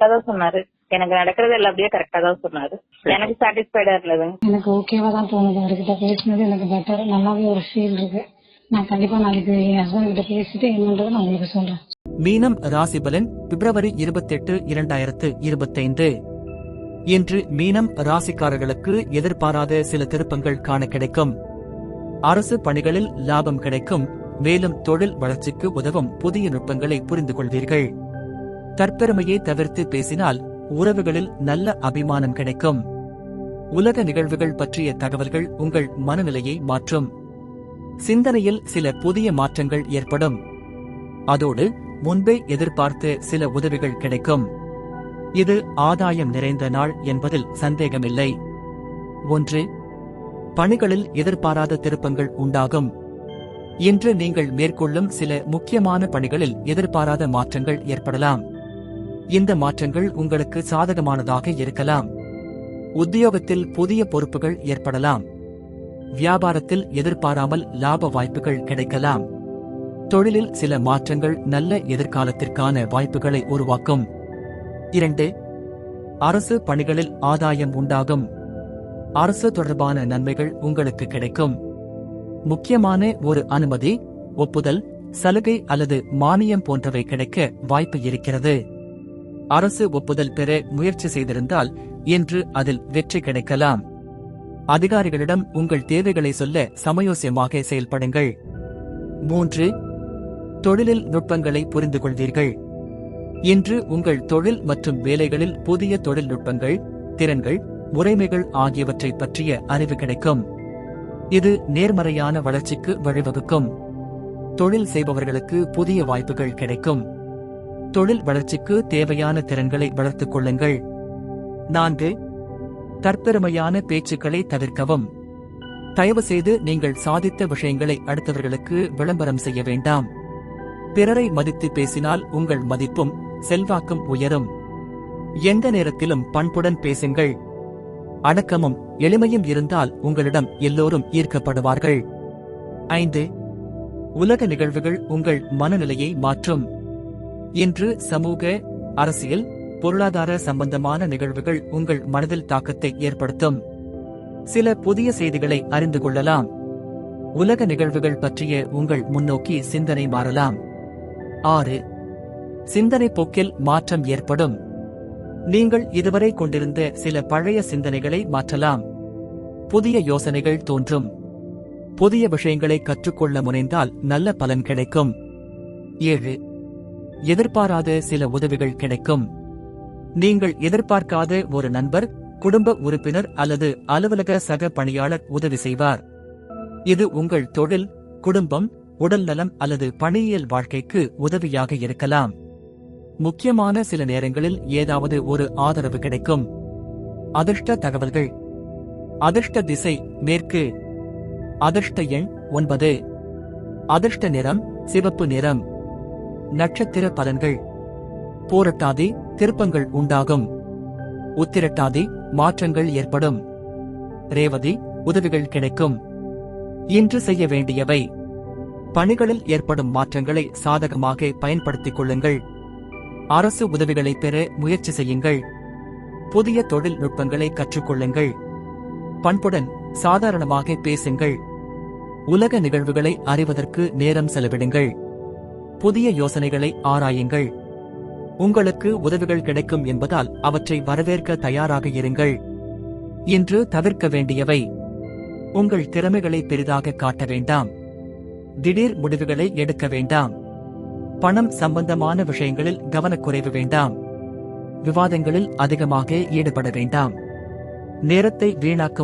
கரெக்டா தான் சொன்னாரு. எனக்கு நடக்கிறது எல்லாம் அப்படியே கரெக்டா தான் சொன்னாரு. எனக்கு சாட்டிஸ்ஃபைடா இருந்ததுங்க எனக்கு ஓகேவா தான் தோணுது. அவர்கிட்ட பேசினது எனக்கு பெட்டர் நல்லாவே ஒரு ஃபீல் இருக்கு. நான் கண்டிப்பா நாளைக்கு என் ஹஸ்பண்ட் கிட்ட பேசிட்டு என்னன்றதை நான் உங்களுக்கு சொல்றேன். மீனம் ராசிபலன் பிப்ரவரி இருபத்தெட்டு இரண்டாயிரத்து இருபத்தைந்து. இன்று மீனம் ராசிக்காரர்களுக்கு எதிர்பாராத சில திருப்பங்கள் காண கிடைக்கும். அரசு பணிகளில் லாபம் கிடைக்கும். மேலும் தொழில் வளர்ச்சிக்கு உதவும் புதிய நுட்பங்களை புரிந்து கொள்வீர்கள் தற்பெருமையை தவிர்த்து பேசினால் உறவுகளில் நல்ல அபிமானம் கிடைக்கும். உலக நிகழ்வுகள் பற்றிய தகவல்கள் உங்கள் மனநிலையை மாற்றும். சிந்தனையில் சில புதிய மாற்றங்கள் ஏற்படும். அதோடு முன்பே எதிர்பார்த்த சில உதவிகள் கிடைக்கும். இது ஆதாயம் நிறைந்த நாள் என்பதில் சந்தேகமில்லை. ஒன்று பணிகளில் எதிர்பாராத திருப்பங்கள் உண்டாகும். இன்று நீங்கள் மேற்கொள்ளும் சில முக்கியமான பணிகளில் எதிர்பாராத மாற்றங்கள் ஏற்படலாம். இந்த மாற்றங்கள் உங்களுக்கு சாதகமானதாக இருக்கலாம். உத்தியோகத்தில் புதிய பொறுப்புகள் ஏற்படலாம். வியாபாரத்தில் எதிர்பாராமல் லாப வாய்ப்புகள் கிடைக்கலாம். தொழிலில் சில மாற்றங்கள் நல்ல எதிர்காலத்திற்கான வாய்ப்புகளை உருவாக்கும். இரண்டு அரசு பணிகளில் ஆதாயம் உண்டாகும். அரசு தொடர்பான நன்மைகள் உங்களுக்கு கிடைக்கும். முக்கியமான ஒரு அனுமதி ஒப்புதல் சலுகை அல்லது மானியம் போன்றவை கிடைக்க வாய்ப்பு இருக்கிறது. அரசு ஒப்புதல் பெற முயற்சி செய்திருந்தால் இன்று அதில் வெற்றி கிடைக்கலாம். அதிகாரிகளிடம் உங்கள் தேவைகளை சொல்ல சமயோசியமாக செயல்படுங்கள். மூன்று தொழிலில் நுட்பங்களை புரிந்து கொள்வீர்கள் இன்று உங்கள் தொழில் மற்றும் வேலைகளில் புதிய தொழில்நுட்பங்கள் திறன்கள் முறைமைகள் ஆகியவற்றை பற்றிய அறிவு கிடைக்கும். இது நேர்மறையான வளர்ச்சிக்கு வழிவகுக்கும். தொழில் செய்பவர்களுக்கு புதிய வாய்ப்புகள் கிடைக்கும். தொழில் வளர்ச்சிக்கு தேவையான திறன்களை வளர்த்துக் கொள்ளுங்கள். நான்கு தற்பெருமையான பேச்சுக்களை தவிர்க்கவும். தயவுசெய்து நீங்கள் சாதித்த விஷயங்களை அடுத்தவர்களுக்கு விளம்பரம் செய்ய வேண்டாம். பிறரை மதித்து பேசினால் உங்கள் மதிப்பும் செல்வாக்கும் உயரும். எந்த நேரத்திலும் பண்புடன் பேசுங்கள். அடக்கமும் எளிமையும் இருந்தால் உங்களிடம் எல்லோரும் ஈர்க்கப்படுவார்கள். ஐந்து உலக நிகழ்வுகள் உங்கள் மனநிலையை மாற்றும். இன்று சமூக அரசியல் பொருளாதார சம்பந்தமான நிகழ்வுகள் உங்கள் மனதில் தாக்கத்தை ஏற்படுத்தும். சில புதிய செய்திகளை அறிந்து கொள்ளலாம். உலக நிகழ்வுகள் பற்றிய உங்கள் முன்னோக்கி சிந்தனை மாறலாம். ஆறு சிந்தனை போக்கில் மாற்றம் ஏற்படும். நீங்கள் இதுவரை கொண்டிருந்த சில பழைய சிந்தனைகளை மாற்றலாம். புதிய யோசனைகள் தோன்றும். புதிய விஷயங்களை கற்றுக்கொள்ள முனைந்தால் நல்ல பலன் கிடைக்கும். ஏழு எதிர்பாராத சில உதவிகள் கிடைக்கும். நீங்கள் எதிர்பார்க்காத ஒரு நண்பர் குடும்ப உறுப்பினர் அல்லது அலுவலக சக பணியாளர் உதவி செய்வார். இது உங்கள் தொழில் குடும்பம் உடல்நலம் அல்லது பணியியல் வாழ்க்கைக்கு உதவியாக இருக்கலாம். முக்கியமான சில நேரங்களில் ஏதாவது ஒரு ஆதரவு கிடைக்கும். அதிர்ஷ்ட தகவல்கள். அதிர்ஷ்ட திசை மேற்கு. அதிர்ஷ்ட எண் ஒன்பது. அதிர்ஷ்ட நிறம் சிவப்பு நிறம். நட்சத்திர பலன்கள். போரட்டாதி திருப்பங்கள் உண்டாகும். உத்திரட்டாதி மாற்றங்கள் ஏற்படும். ரேவதி உதவிகள் கிடைக்கும். இன்று செய்ய வேண்டியவை. பணிகளில் ஏற்படும் மாற்றங்களை சாதகமாக பயன்படுத்திக் கொள்ளுங்கள். அரசு உதவிகளை பெற முயற்சி செய்யுங்கள். புதிய தொழில்நுட்பங்களை கற்றுக்கொள்ளுங்கள். பண்புடன் சாதாரணமாக பேசுங்கள். உலக நிகழ்வுகளை அறிவதற்கு நேரம் செலவிடுங்கள். புதிய யோசனைகளை ஆராயுங்கள். உங்களுக்கு உதவிகள் கிடைக்கும் என்பதால் அவற்றை வரவேற்க தயாராக இருங்கள். இன்று தவிர்க்க வேண்டியவை. உங்கள் திறமைகளை பெரிதாக காட்ட வேண்டாம். திடீர் முடிவுகளை எடுக்க வேண்டாம். பணம் சம்பந்தமான விஷயங்களில் கவனக்குறைவு வேண்டாம். விவாதங்களில் அதிகமாக ஈடுபட வேண்டாம். நேரத்தை வீணாக்க